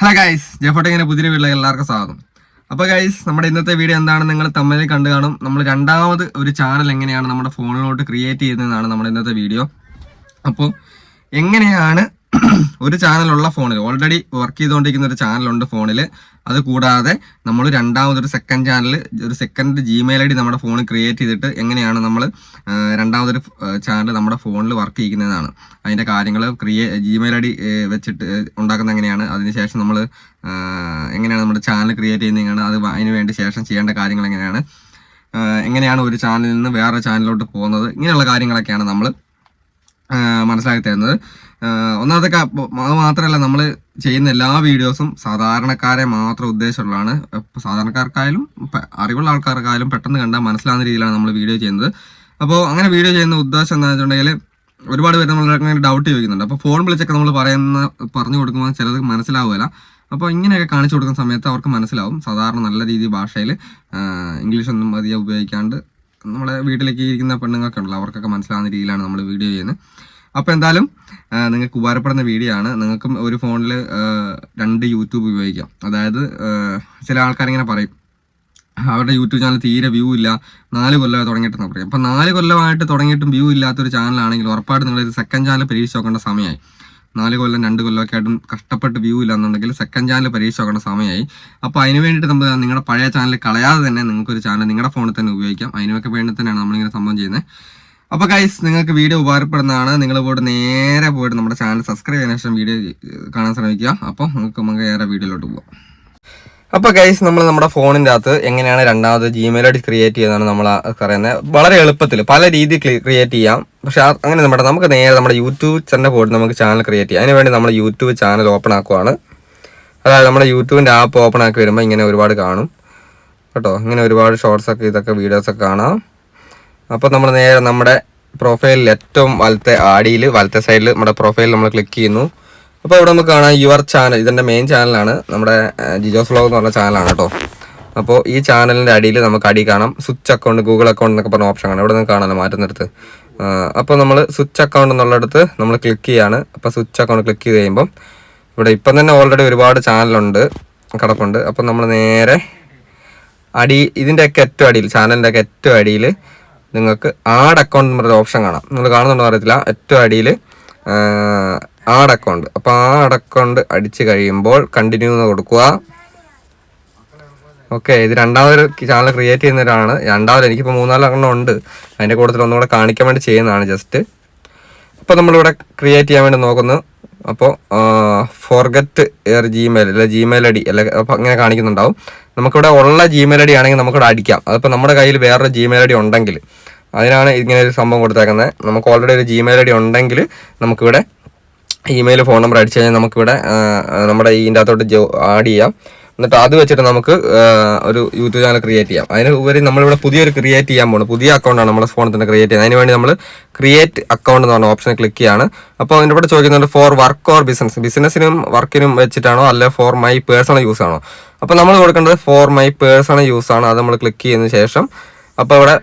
Hello guys ജെഫോട്ടിങ്ങിന്റെ പുതിയ വീട്ടിലേക്ക് എല്ലാവർക്കും സ്വാഗതം. അപ്പോൾ ഗൈസ് നമ്മുടെ ഇന്നത്തെ വീഡിയോ എന്താണ്? നിങ്ങൾ തമ്മിൽ കണ്ടു കാണും. നമ്മൾ രണ്ടാമത് ഒരു ചാനൽ എങ്ങനെയാണ് നമ്മുടെ ഫോണിലോട്ട് ക്രിയേറ്റ് ചെയ്യുന്നതെന്നാണ് നമ്മുടെ ഇന്നത്തെ വീഡിയോ അപ്പോൾ എങ്ങനെയാണ് ഒരു ചാനലുള്ള ഫോണിൽ ഓൾറെഡി വർക്ക് ചെയ്തുകൊണ്ടിരിക്കുന്ന ഒരു ചാനലുണ്ട് ഫോണിൽ അത് കൂടാതെ നമ്മൾ രണ്ടാമതൊരു സെക്കൻഡ് ചാനൽ ഒരു സെക്കൻഡ് ജിമെയിൽ ഐ ഡി നമ്മുടെ ഫോണിൽ ക്രിയേറ്റ് ചെയ്തിട്ട് എങ്ങനെയാണ് നമ്മൾ രണ്ടാമതൊരു ചാനൽ നമ്മുടെ ഫോണിൽ വർക്ക് ചെയ്യുന്നതാണ് അതിന്റെ കാര്യങ്ങൾ ക്രിയേ ജിമെയിൽ ഐ ഡി വെച്ചിട്ട് ഉണ്ടാക്കുന്ന എങ്ങനെയാണ് അതിനുശേഷം നമ്മൾ എങ്ങനെയാണ് നമ്മുടെ ചാനൽ ക്രിയേറ്റ് ചെയ്യുന്നത് എങ്ങനെയാണ് അത് അതിന് വേണ്ടി ശേഷം ചെയ്യേണ്ട കാര്യങ്ങൾ എങ്ങനെയാണ് എങ്ങനെയാണ് ഒരു ചാനലിൽ നിന്ന് വേറെ ചാനലിലോട്ട് പോകുന്നത് ഇങ്ങനെയുള്ള കാര്യങ്ങളൊക്കെയാണ് നമ്മൾ മനസ്സിലാക്കി തരുന്നത്. ഒന്നാമത്തെ അത് മാത്രമല്ല നമ്മൾ ചെയ്യുന്ന എല്ലാ വീഡിയോസും സാധാരണക്കാരെ മാത്രം ഉദ്ദേശമുള്ളതാണ് സാധാരണക്കാർക്കായാലും അറിവുള്ള ആൾക്കാർക്കായാലും പെട്ടെന്ന് കണ്ടാൽ മനസ്സിലാവുന്ന രീതിയിലാണ് നമ്മൾ വീഡിയോ ചെയ്യുന്നത്. അപ്പോൾ അങ്ങനെ വീഡിയോ ചെയ്യുന്ന ഉദ്ദേശം എന്താ വെച്ചിട്ടുണ്ടെങ്കിൽ ഒരുപാട് പേര് നമ്മൾ അങ്ങനെ ഡൗട്ട് ചോദിക്കുന്നുണ്ട്. അപ്പോൾ ഫോൺ വിളിച്ചൊക്കെ നമ്മൾ പറയുന്ന പറഞ്ഞു കൊടുക്കുമ്പോൾ ചിലത് മനസ്സിലാവുകയില്ല. അപ്പോൾ ഇങ്ങനെയൊക്കെ കാണിച്ചു കൊടുക്കുന്ന സമയത്ത് അവർക്ക് മനസ്സിലാവും. സാധാരണ നല്ല രീതി ഭാഷയിൽ ഇംഗ്ലീഷൊന്നും അധികം ഉപയോഗിക്കാണ്ട് നമ്മുടെ വീട്ടിലേക്ക് ഇരിക്കുന്ന പെണ്ണുങ്ങൾക്ക് ഉണ്ടല്ലോ അവർക്കൊക്കെ മനസ്സിലാവുന്ന രീതിയിലാണ് നമ്മൾ വീഡിയോ ചെയ്യുന്നത്. അപ്പോൾ എന്തായാലും നിങ്ങൾക്ക് ഉപകാരപ്പെടുന്ന വീഡിയോ ആണ്. നിങ്ങൾക്കും ഒരു ഫോണിൽ രണ്ട് യൂട്യൂബ് ഉപയോഗിക്കാം. അതായത് ചില ചില ആൾക്കാരിങ്ങനെ പറയും അവരുടെ യൂട്യൂബ് ചാനൽ തീരെ വ്യൂ ഇല്ല നാല് കൊല്ലമായി തുടങ്ങിയിട്ടെന്ന് പറയും അപ്പം നാല് കൊല്ലമായിട്ട് തുടങ്ങിയിട്ടും വ്യൂ ഇല്ലാത്തൊരു ചാനലാണെങ്കിൽ ഉറപ്പായിട്ട് നിങ്ങളൊരു സെക്കൻഡ് ചാനൽ പരീക്ഷിച്ച് നോക്കേണ്ട സമയമായി. നാല് കൊല്ലം രണ്ട് കൊല്ലമൊക്കെ ആയിട്ടും കഷ്ടപ്പെട്ട് വ്യൂ ഇല്ലാന്നുണ്ടെങ്കിൽ സെക്കൻഡ് ചാനൽ പരീക്ഷ നോക്കേണ്ട സമയമായി അപ്പോൾ അതിന് വേണ്ടിയിട്ട് നമ്മൾ നിങ്ങളുടെ പഴയ ചാനൽ കളയാതെ തന്നെ നിങ്ങൾക്ക് ഒരു ചാനൽ നിങ്ങളുടെ ഫോണിൽ തന്നെ ഉപയോഗിക്കാം. അതിനൊക്കെ വേണ്ടി തന്നെയാണ് നമ്മളിങ്ങനെ സംഭവം ചെയ്യുന്നത്. അപ്പോൾ ഗൈസ് നിങ്ങൾക്ക് വീഡിയോ ഉപകാരപ്പെടുന്നതാണ്. നിങ്ങൾ പോയിട്ട് നേരെ പോയിട്ട് നമ്മുടെ ചാനൽ സബ്സ്ക്രൈബ് ചെയ്തതിനു ശേഷം വീഡിയോ കാണാൻ ശ്രമിക്കുക. അപ്പോൾ നിങ്ങൾക്ക് നമുക്ക് ഏറെ വീഡിയോയിലോട്ട് പോകാം അപ്പോൾ ഗൈസ് നമ്മൾ നമ്മുടെ ഫോണിന്റെ അകത്ത് എങ്ങനെയാണ് രണ്ടാമത് ജിമെയിൽ ഐ ഡി ക്രിയേറ്റ് ചെയ്യുന്നതാണ് നമ്മൾ പറയുന്നത് വളരെ എളുപ്പത്തിൽ പല രീതിയിൽ ക്രിയേറ്റ് ചെയ്യാം. പക്ഷെ അങ്ങനെ നമ്മുടെ നമുക്ക് നേരെ നമ്മുടെ യൂട്യൂബ് ചാനൽ പോയിട്ട് നമുക്ക് ചാനൽ ക്രിയേറ്റ് ചെയ്യാം. അതിനുവേണ്ടി നമ്മൾ യൂട്യൂബ് ചാനൽ ഓപ്പൺ ആക്കുവാണ്. അതായത് നമ്മുടെ യൂട്യൂബിന്റെ ആപ്പ് ഓപ്പൺ ആക്കി വരുമ്പോൾ ഇങ്ങനെ ഒരുപാട് കാണും. കേട്ടോ? ഇങ്ങനെ ഒരുപാട് ഷോർട്സ് ഒക്കെ ഇതൊക്കെ വീഡിയോസ് ഒക്കെ കാണാം. അപ്പോൾ നമ്മൾ നേരെ നമ്മുടെ പ്രൊഫൈലിൽ ഏറ്റവും വലത്തെ ആടിയിൽ വലത്തെ സൈഡിൽ നമ്മുടെ പ്രൊഫൈലിൽ നമ്മൾ ക്ലിക്ക് ചെയ്യുന്നു. അപ്പോൾ ഇവിടെ നമുക്ക് കാണാം യുവർ ചാനൽ ഇതിന്റെ മെയിൻ ചാനലാണ് നമ്മുടെ ജിജോസ് വ്ലോഗ് എന്ന് പറഞ്ഞ ചാനലാണ് കേട്ടോ. അപ്പോൾ ഈ ചാനലിന്റെ അടിയിൽ നമുക്ക് അടി കാണാം. സ്വിച്ച് അക്കൗണ്ട് ഗൂഗിൾ അക്കൗണ്ട് എന്നൊക്കെ പറഞ്ഞ ഓപ്ഷൻ കാണാം. ഇവിടെ നിന്ന് കാണാമല്ലോ മാറ്റുന്നിടത്ത് അപ്പോൾ നമ്മൾ സ്വിച്ച് അക്കൗണ്ട് എന്നുള്ളിടത്ത് നമ്മൾ ക്ലിക്ക് ചെയ്യാണ്. അപ്പോൾ സ്വിച്ച് അക്കൗണ്ട് ക്ലിക്ക് ചെയ്ത് കഴിയുമ്പം ഇവിടെ ഇപ്പം തന്നെ ഓൾറെഡി ഒരുപാട് ചാനലുണ്ട് കിടപ്പുണ്ട്. അപ്പം നമ്മൾ നേരെ അടി ഇതിന്റെയൊക്കെ ഏറ്റവും അടിയിൽ ചാനലിന്റെയൊക്കെ ഏറ്റവും അടിയിൽ നിങ്ങൾക്ക് ആഡ് അക്കൗണ്ട് എന്നൊരു ഓപ്ഷൻ കാണാം. നിങ്ങൾ കാണുന്നുണ്ടോ അറിയത്തില്ല. ഏറ്റവും അടിയിൽ ആഡ് അക്കൗണ്ട് അപ്പോൾ ആ അടക്കമുണ്ട് അടിച്ച് കഴിയുമ്പോൾ കണ്ടിന്യൂ എന്ന് കൊടുക്കുക. ഓക്കെ ഇത് രണ്ടാമതൊരു ചാനൽ ക്രിയേറ്റ് ചെയ്യുന്നവരാണ്. രണ്ടാമത് എനിക്കിപ്പോൾ മൂന്നാൽ എണ്ണം ഉണ്ട്. അതിന്റെ കൂട്ടത്തിൽ ഒന്നുകൂടെ കാണിക്കാൻ വേണ്ടി ചെയ്യുന്നതാണ് ജസ്റ്റ് അപ്പോൾ നമ്മളിവിടെ ക്രിയേറ്റ് ചെയ്യാൻ വേണ്ടി നോക്കുന്നു. അപ്പോൾ ഫോർഗറ്റ് എയർ ജിമെയിൽ അല്ലെ ജിമെയിൽ ഐ ഡി അല്ലെ അപ്പോൾ അങ്ങനെ കാണിക്കുന്നുണ്ടാവും. നമുക്കിവിടെ ഉള്ള ജിമെയിൽ ഐ ഡി ആണെങ്കിൽ നമുക്കിവിടെ അടിക്കാം. അതിപ്പോൾ നമ്മുടെ കയ്യിൽ വേറൊരു ജിമെയിൽ ഐ ഡി ഉണ്ടെങ്കിൽ അതിനാണ് ഇങ്ങനെ ഒരു സംഭവം കൊടുത്തേക്കുന്നത്. നമുക്ക് ഓൾറെഡി ഒരു ജിമെയിൽ ഐ ഡി ഉണ്ടെങ്കിൽ നമുക്കിവിടെ ഇമെയിൽ ഫോൺ നമ്പർ അടിച്ചു കഴിഞ്ഞാൽ നമുക്കിവിടെ നമ്മുടെ ഇതിന്റെ അകത്തോട്ട് ജോ ആഡ് ചെയ്യാം. എന്നിട്ട് അത് വെച്ചിട്ട് നമുക്ക് ഒരു യൂട്യൂബ് ചാനൽ ക്രിയേറ്റ് ചെയ്യാം. അതിന് ഉപരി നമ്മളിവിടെ പുതിയൊരു ക്രിയേറ്റ് ചെയ്യാൻ പോകുന്നത് പുതിയ അക്കൗണ്ടാണ് നമ്മുടെ ഫോണിൽ തന്നെ ക്രിയേറ്റ് ചെയ്യുന്നത്. അതിനുവേണ്ടി നമ്മൾ ക്രിയേറ്റ് അക്കൗണ്ട് എന്ന് പറഞ്ഞ ഓപ്ഷൻ ക്ലിക്ക് ചെയ്യാണ്. അപ്പോൾ അതിന്റെ ഇവിടെ ചോദിക്കുന്നുണ്ട് ഫോർ വർക്ക് ഓർ ബിസിനസ് ബിസിനസ്സിനും വർക്കിനും വെച്ചിട്ടാണോ അല്ലെ ഫോർ മൈ പേഴ്സണൽ യൂസ് ആണോ? അപ്പോൾ നമ്മൾ കൊടുക്കേണ്ടത് ഫോർ മൈ പേഴ്സണൽ യൂസ് ആണ്. അത് നമ്മൾ ക്ലിക്ക് ചെയ്യുന്ന ശേഷം അപ്പോൾ ഇവിടെ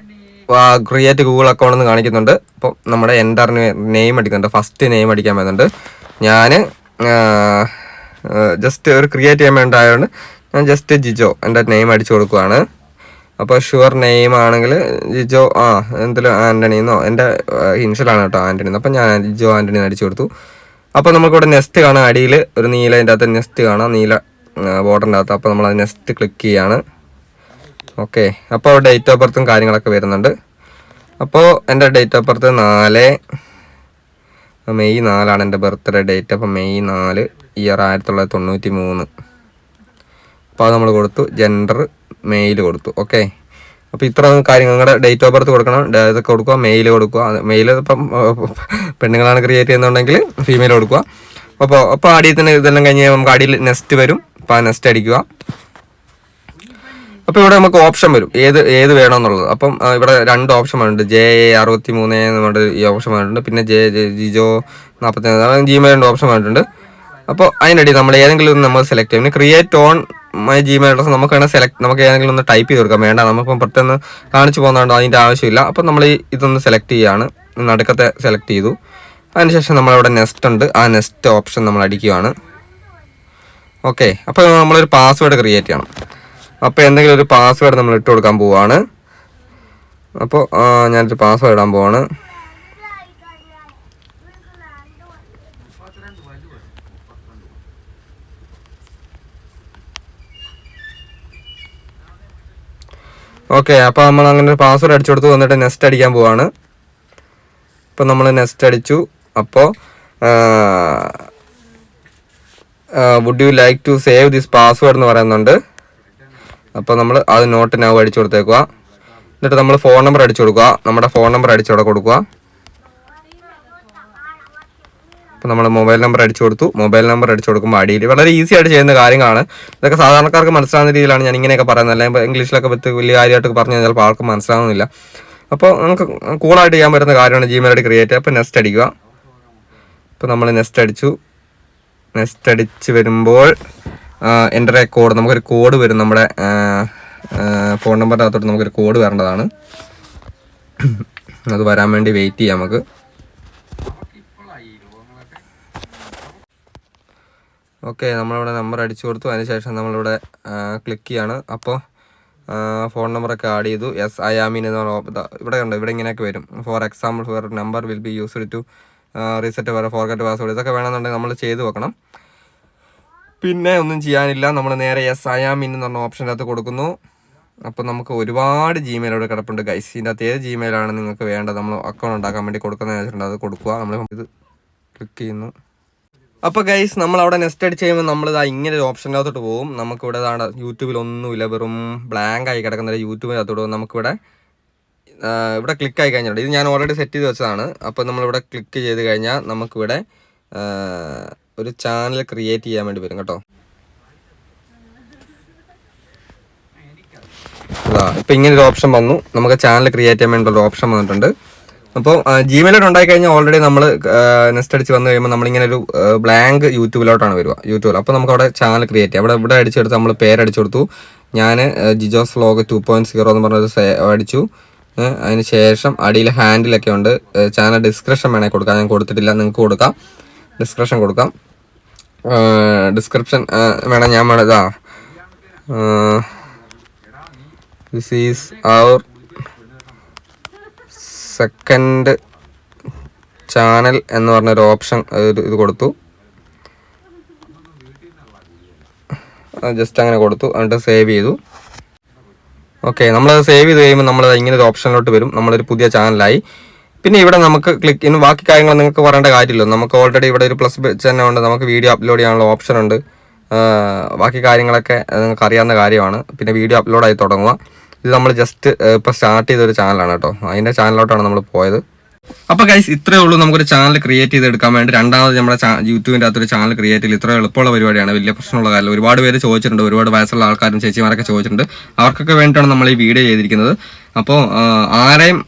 ക്രിയേറ്റ് ഗൂഗിൾ അക്കൗണ്ട് എന്ന് കാണിക്കുന്നുണ്ട്. അപ്പോൾ നമ്മുടെ എന്റർ നെയിം അടിക്കുന്നുണ്ട്. ഫസ്റ്റ് നെയിം അടിക്കാൻ വരുന്നുണ്ട്. ഞാൻ ജസ്റ്റ് ഒരു ക്രിയേറ്റ് ചെയ്യാൻ വേണ്ടിയായതുകൊണ്ട് ഞാൻ ജസ്റ്റ് ജിജോ എന്റെ നെയിം അടിച്ചു കൊടുക്കുവാണ്. അപ്പോൾ ഷുവർ നെയിം ആണെങ്കിൽ ജിജോ ആ എന്തെങ്കിലും ആന്റണി എന്നോ എന്റെ ഇൻഷ്യലാണ് കേട്ടോ ആന്റണി അപ്പോൾ ഞാൻ ജിജോ ആന്റണി അടിച്ചു കൊടുത്തു. അപ്പോൾ നമുക്കിവിടെ നെസ്റ്റ് കാണാം. അടിയിൽ ഒരു നീല അതിന്റെ അകത്ത് നെസ്റ്റ് കാണാം. നീല ബോർഡറിന്റെ അകത്ത്. അപ്പോൾ നമ്മൾ അത് നെസ്റ്റ് ക്ലിക്ക് ചെയ്യാണ്. ഓക്കെ. അപ്പോൾ ഡേറ്റ് ഓഫ് ബർത്തും കാര്യങ്ങളൊക്കെ വരുന്നുണ്ട്. അപ്പോൾ എന്റെ ഡേറ്റ് ഓഫ് ബർത്ത് നാല് മെയ് നാലാണ് എന്റെ ബർത്ത്ഡേ ഡേറ്റ്. അപ്പോൾ മെയ് നാല് ഇയർ ആയിരത്തി തൊള്ളായിരത്തി തൊണ്ണൂറ്റി മൂന്ന് അപ്പോൾ അത് നമ്മൾ കൊടുത്തു. ജെൻഡർ മെയിൽ കൊടുത്തു. ഓക്കെ. അപ്പോൾ ഇത്ര കാര്യങ്ങൾ നിങ്ങളുടെ ഡേറ്റ് ഓഫ് ബർത്ത് കൊടുക്കണം. ഇതൊക്കെ കൊടുക്കുക. മെയിൽ കൊടുക്കുക. മെയിൽ ഇപ്പം പെണ്ണുങ്ങളാണ് ക്രിയേറ്റ് ചെയ്യുന്നുണ്ടെങ്കിൽ ഫീമെയിൽ കൊടുക്കുക. അപ്പോൾ അപ്പോൾ അടിയിൽ തന്നെ ഇതെല്ലാം കഴിഞ്ഞ് നമുക്ക് അടിയിൽ നെസ്റ്റ് വരും. അപ്പോൾ ആ നെക്സ്റ്റ് അടിക്കുക. അപ്പോൾ ഇവിടെ നമുക്ക് ഓപ്ഷൻ വരും. ഏത് ഏത് വേണമെന്നുള്ളത്. അപ്പം ഇവിടെ രണ്ട് ഓപ്ഷൻ വരുന്നുണ്ട് ജെ എ അറുപത്തി മൂന്ന് നമ്മുടെ ഈ ഓപ്ഷൻ വന്നിട്ടുണ്ട് പിന്നെ ജെ ജിജോ നാൽപ്പത്തി ജിമെയിലിന്റെ ഓപ്ഷൻ വന്നിട്ടുണ്ട് അപ്പോൾ അതിനടി നമ്മൾ ഏതെങ്കിലും ഒന്ന് നമ്മൾ സെലക്ട് ചെയ്യും. Create own my Gmail address നമുക്ക് വേണമെങ്കിൽ സെലക്ട് നമുക്ക് ഏതെങ്കിലും ഒന്ന് ടൈപ്പ് ചെയ്ത് കൊടുക്കാം വേണ്ട നമുക്കിപ്പം പെട്ടെന്ന് കാണിച്ചു പോകുന്നതുകൊണ്ട് അതിന്റെ ആവശ്യമില്ല. അപ്പം നമ്മൾ ഈ ഇതൊന്ന് സെലക്ട് ചെയ്യുകയാണ് നടുക്കത്തെ സെലക്ട് ചെയ്തു. അതിനുശേഷം നമ്മളവിടെ നെക്സ്റ്റ് ഉണ്ട്. ആ നെക്സ്റ്റ് ഓപ്ഷൻ നമ്മൾ അടിക്കുകയാണ്. ഓക്കെ അപ്പോൾ നമ്മളൊരു പാസ്വേഡ് ക്രിയേറ്റ് ചെയ്യണം. അപ്പോൾ എന്തെങ്കിലും ഒരു പാസ്വേഡ് നമ്മൾ ഇട്ട് കൊടുക്കാൻ പോവാണ്. അപ്പോൾ ഞാനൊരു പാസ്വേഡ് ഇടാൻ പോവാണ്. ഓക്കെ അപ്പോൾ നമ്മൾ അങ്ങനെ ഒരു പാസ്വേഡ് അടിച്ചു കൊടുത്തു വന്നിട്ട് നെക്സ്റ്റ് അടിക്കാൻ പോവാണ്. ഇപ്പോൾ നമ്മൾ നെക്സ്റ്റ് അടിച്ചു. അപ്പോൾ would you like to save this password എന്ന് പറയുന്നുണ്ട്. അപ്പോൾ നമ്മൾ അത് നോട്ട് നവ് അടിച്ചു കൊടുത്തേക്കുക. എന്നിട്ട് നമ്മൾ ഫോൺ നമ്പർ അടിച്ചു കൊടുക്കുക. നമ്മുടെ ഫോൺ നമ്പർ അടിച്ചു അവിടെ കൊടുക്കുക. അപ്പോൾ നമ്മൾ മൊബൈൽ നമ്പർ അടിച്ചു കൊടുത്തു. മൊബൈൽ നമ്പർ അടിച്ചു കൊടുക്കുമ്പോൾ അടിയിൽ വളരെ ഈസി ആയിട്ട് ചെയ്യുന്ന കാര്യങ്ങളാണ്. ഇതൊക്കെ സാധാരണക്കാർക്ക് മനസ്സിലാവുന്ന രീതിയിലാണ് ഞാൻ ഇങ്ങനെയൊക്കെ പറയുന്നത്. അല്ലെങ്കിൽ ഇംഗ്ലീഷിലൊക്കെ പറ്റി വലിയ കാര്യമായിട്ട് പറഞ്ഞു കഴിഞ്ഞാൽ ആൾക്ക് മനസ്സിലാവുന്നില്ല. അപ്പോൾ നമുക്ക് കൂളായിട്ട് ചെയ്യാൻ പറ്റുന്ന കാര്യമാണ് ജിമെയിൽ ഐ ക്രിയേറ്റ് അപ്പോൾ നെക്സ്റ്റ് അടിക്കുക. ഇപ്പോൾ നമ്മൾ നെക്സ്റ്റ് അടിച്ചു. നെക്സ്റ്റ് അടിച്ച് വരുമ്പോൾ എന്റെ കോഡ് നമുക്കൊരു കോഡ് വരും നമ്മുടെ ഫോൺ നമ്പറിന്റെ അകത്തോട്ട് നമുക്കൊരു കോഡ് വരേണ്ടതാണ്. അത് വരാൻ വേണ്ടി വെയിറ്റ് ചെയ്യാം നമുക്ക്. ഓക്കെ നമ്മളിവിടെ നമ്പർ അടിച്ചു കൊടുത്തു. അതിനുശേഷം നമ്മളിവിടെ ക്ലിക്ക് ചെയ്യാണ്. അപ്പോൾ ഫോൺ നമ്പറൊക്കെ ആഡ് ചെയ്തു. എസ് ഐ ആമീൻ എന്ന് പറഞ്ഞ ഇവിടെ ഉണ്ട്. ഇവിടെ ഇങ്ങനെയൊക്കെ വരും. For example for number will be used to reset for forget password ഇതൊക്കെ വേണമെന്നുണ്ടെങ്കിൽ നമ്മൾ ചെയ്തു വെക്കണം. പിന്നെ ഒന്നും ചെയ്യാനില്ല. നമ്മൾ നേരെ എസ് അയാമിൻ എന്ന് പറഞ്ഞ ഓപ്ഷന്റെ അകത്ത് കൊടുക്കുന്നു. അപ്പോൾ നമുക്ക് ഒരുപാട് ജിമെയിൽ അവിടെ കിടപ്പുണ്ട്. ഗൈസ് ഇതിന്റെ അകത്ത് ഏത് ജിമെയിലാണ് നിങ്ങൾക്ക് വേണ്ടത്? നമ്മൾ അക്കൗണ്ട് ഉണ്ടാക്കാൻ വേണ്ടി കൊടുക്കുന്ന വെച്ചിട്ടുണ്ട് അത് കൊടുക്കുക. നമ്മൾ ഇത് ക്ലിക്ക് ചെയ്യുന്നു. അപ്പോൾ ഗൈസ് നമ്മൾ അവിടെ നെക്സ്റ്റ് അടിച്ച് കഴിയുമ്പോൾ നമ്മൾ ഇതാ ഇങ്ങനെ ഒരു ഓപ്ഷനകത്തോട്ട് പോകും നമുക്കിവിടെ ഇതാണ് യൂട്യൂബിൽ ഒന്നുമില്ല. വെറും ബ്ലാങ്ക് ആയി കിടക്കുന്ന യൂട്യൂബിനകത്തോട്ട് പോകും നമുക്കിവിടെ ഇവിടെ ക്ലിക്ക് ആയി കഴിഞ്ഞിട്ടുണ്ട്. ഇത് ഞാൻ ഓൾറെഡി സെറ്റ് ചെയ്ത് വെച്ചതാണ്. അപ്പോൾ നമ്മളിവിടെ ക്ലിക്ക് ചെയ്ത് കഴിഞ്ഞാൽ നമുക്കിവിടെ ഒരു ചാനൽ ക്രിയേറ്റ് ചെയ്യാൻ വേണ്ടി വരും കേട്ടോ. ഇപ്പം ഇങ്ങനെ ഒരു ഓപ്ഷൻ വന്നു. നമുക്ക് ചാനൽ ക്രിയേറ്റ് ചെയ്യാൻ ഒരു ഓപ്ഷൻ വന്നിട്ടുണ്ട്. അപ്പോൾ ജിമെയിലോട്ട് ഉണ്ടായി കഴിഞ്ഞാൽ ഓൾറെഡി നമ്മൾ നെക്സ്റ്റ് അടിച്ച് വന്നു കഴിയുമ്പോൾ നമ്മളിങ്ങനെ ഒരു ബ്ലാങ്ക് യൂട്യൂബിലോട്ടാണ് വരിക യൂട്യൂബിൽ അപ്പോൾ നമുക്ക് അവിടെ ചാനൽ ക്രിയേറ്റ് ചെയ്യാം. അവിടെ ഇവിടെ അടിച്ചെടുത്ത് നമ്മൾ പേരടിച്ചു കൊടുത്തു. ഞാൻ Jijo's vlog two point zero എന്ന് പറഞ്ഞൊരു അടിച്ചു. അതിന് ശേഷം അടിയിൽ ഹാൻഡിലൊക്കെ ഉണ്ട്. ചാനൽ ഡിസ്ക്രിപ്ഷൻ വേണമെങ്കിൽ കൊടുക്കാം. ഞാൻ കൊടുത്തിട്ടില്ല. നിങ്ങൾക്ക് കൊടുക്കാം. ഡിസ്ക്രിപ്ഷൻ കൊടുക്കാം. ഡിസ്ക്രിപ്ഷൻ വേണം ഞാൻ വേണം ഇതാ. This is our second channel എന്ന് പറഞ്ഞൊരു ഓപ്ഷൻ ഇത് കൊടുത്തു. ജസ്റ്റ് അങ്ങനെ കൊടുത്തു എന്നിട്ട് സേവ് ചെയ്തു. ഓക്കെ നമ്മളത് സേവ് ചെയ്ത് കഴിയുമ്പോൾ നമ്മളത് ഇങ്ങനെ ഒരു ഓപ്ഷനിലോട്ട് വരും. നമ്മളൊരു പുതിയ ചാനലായി പിന്നെ ഇവിടെ നമുക്ക് ക്ലിക്ക് ഇന്ന് ബാക്കി കാര്യങ്ങൾ നിങ്ങൾക്ക് പറയേണ്ട കാര്യമില്ല. നമുക്ക് ഓൾറെഡി ഇവിടെ ഒരു പ്ലസ് തന്നെ ഉണ്ട്. നമുക്ക് വീഡിയോ അപ്ലോഡ് ചെയ്യാനുള്ള ഓപ്ഷൻ ഉണ്ട്. ബാക്കി കാര്യങ്ങളൊക്കെ നിങ്ങൾക്ക് അറിയാവുന്ന കാര്യമാണ്. പിന്നെ വീഡിയോ അപ്ലോഡായി തുടങ്ങുക. ഇത് നമ്മൾ ജസ്റ്റ് ഇപ്പോൾ സ്റ്റാർട്ട് ചെയ്തൊരു ചാനലാണ് കേട്ടോ. അതിന്റെ ചാനലിലോട്ടാണ് നമ്മൾ പോയത്. അപ്പോൾ ഗൈസ് ഇത്രയേ ഉള്ളൂ നമുക്കൊരു ചാനൽ ക്രിയേറ്റ് ചെയ്തെടുക്കാൻ വേണ്ടി. രണ്ടാമത് നമ്മുടെ യൂട്യൂബിന്റെ അകത്തൊരു ചാനൽ ക്രിയേറ്റ് ചെയ്ത് ഇത്ര എളുപ്പമുള്ള പരിപാടിയാണ്. വലിയ പ്രശ്നമുള്ള കാര്യം ഒരുപാട് പേര് ചോദിച്ചിട്ടുണ്ട്. ഒരുപാട് വയസ്സുള്ള ആൾക്കാരും ചേച്ചിമാരൊക്കെ ചോദിച്ചിട്ടുണ്ട്. അവർക്കൊക്കെ വേണ്ടിയിട്ടാണ് നമ്മൾ ഈ വീഡിയോ ചെയ്തിരിക്കുന്നത്. അപ്പോൾ ആരെയും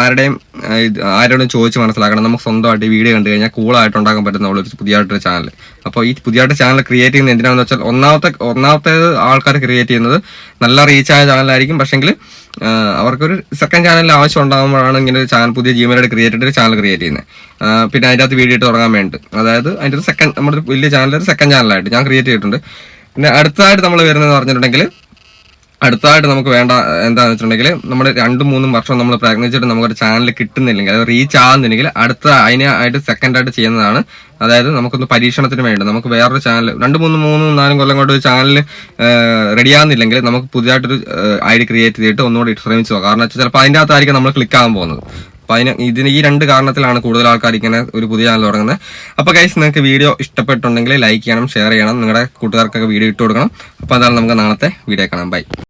ആരുടെയും ആരോടും ചോദിച്ച് മനസ്സിലാക്കണം. നമുക്ക് സ്വന്തമായിട്ട് വീഡിയോ കണ്ടു കഴിഞ്ഞാൽ കൂളായിട്ട് ഉണ്ടാക്കാൻ പറ്റുന്ന ഒരു പുതിയതായിട്ടൊരു ചാനൽ അപ്പോൾ ഈ പുതിയതായിട്ട് ചാനൽ ക്രിയേറ്റ് ചെയ്യുന്നത് എന്തിനാണെന്ന് വെച്ചാൽ ഒന്നാമത്തെ ഒന്നാമത്തേത് ആൾക്കാർ ക്രിയേറ്റ് ചെയ്യുന്നത് നല്ല റീച്ചായ ചാനലായിരിക്കും പക്ഷെങ്കിൽ അവർക്കൊരു സെക്കൻഡ് ചാനലിൽ ആവശ്യം ഉണ്ടാകുമ്പോഴാണ് ഇങ്ങനെ ഒരു ചാനൽ പുതിയ ജിമെയിൽ ക്രിയേറ്റ് ഒരു ചാനൽ ക്രിയേറ്റ് ചെയ്യുന്നത്. പിന്നെ അതിന്റെ അകത്ത് വീഡിയോ ഇട്ട് തുടങ്ങാൻ വേണ്ടി അതായത് അതിന്റെ ഒരു സെക്കൻഡ് നമ്മുടെ വലിയ ചാനൽ സെക്കൻഡ് ചാനലായിട്ട് ഞാൻ ക്രിയേറ്റ് ചെയ്തിട്ടുണ്ട്. പിന്നെ അടുത്തതായിട്ട് നമ്മൾ വരുന്നതെന്ന് പറഞ്ഞിട്ടുണ്ടെങ്കിൽ അടുത്തതായിട്ട് നമുക്ക് വേണ്ട എന്താണെന്ന് വെച്ചിട്ടുണ്ടെങ്കിൽ നമ്മൾ രണ്ടും മൂന്നും വർഷം നമ്മൾ പ്രയത്നിച്ചിട്ട് നമുക്കൊരു ചാനൽ കിട്ടുന്നില്ലെങ്കിൽ അത് റീച്ച് ആകുന്നില്ലെങ്കിൽ അടുത്ത അതിനായിട്ട് സെക്കൻഡായിട്ട് ചെയ്യുന്നതാണ്. അതായത് നമുക്കൊന്ന് പരീക്ഷണത്തിന് വേണ്ടി നമുക്ക് വേറൊരു ചാനൽ രണ്ട് മൂന്ന് മൂന്നും നാലും കൊല്ലം കൊണ്ട് ഒരു ചാനൽ റെഡി ആകുന്നില്ലെങ്കിൽ നമുക്ക് പുതിയതായിട്ടൊരു ഐ ഡി ക്രിയേറ്റ് ചെയ്തിട്ട് ഒന്നുകൂടി ശ്രമിച്ചു കാരണം വെച്ചാൽ ചിലപ്പോൾ അതിന്റെ അകത്തായിരിക്കും നമ്മൾ ക്ലിക്ക് ആകാൻ പോകുന്നത്. അപ്പോൾ അതിന് ഇതിന് ഈ രണ്ട് കാരണത്തിലാണ് കൂടുതൽ ആൾക്കാർ ഇങ്ങനെ ഒരു പുതിയ ചാനൽ തുടങ്ങുന്നത്. അപ്പോൾ കൈസ് നിങ്ങൾക്ക് വീഡിയോ ഇഷ്ടപ്പെട്ടുണ്ടെങ്കിൽ ലൈക്ക് ചെയ്യണം ഷെയർ ചെയ്യണം. നിങ്ങളുടെ കൂട്ടുകാർക്കൊക്കെ വീഡിയോ ഇട്ട് കൊടുക്കണം. അപ്പോൾ അതാണ് നമുക്ക് നാളത്തെ വീഡിയോ കാണാം. ബൈ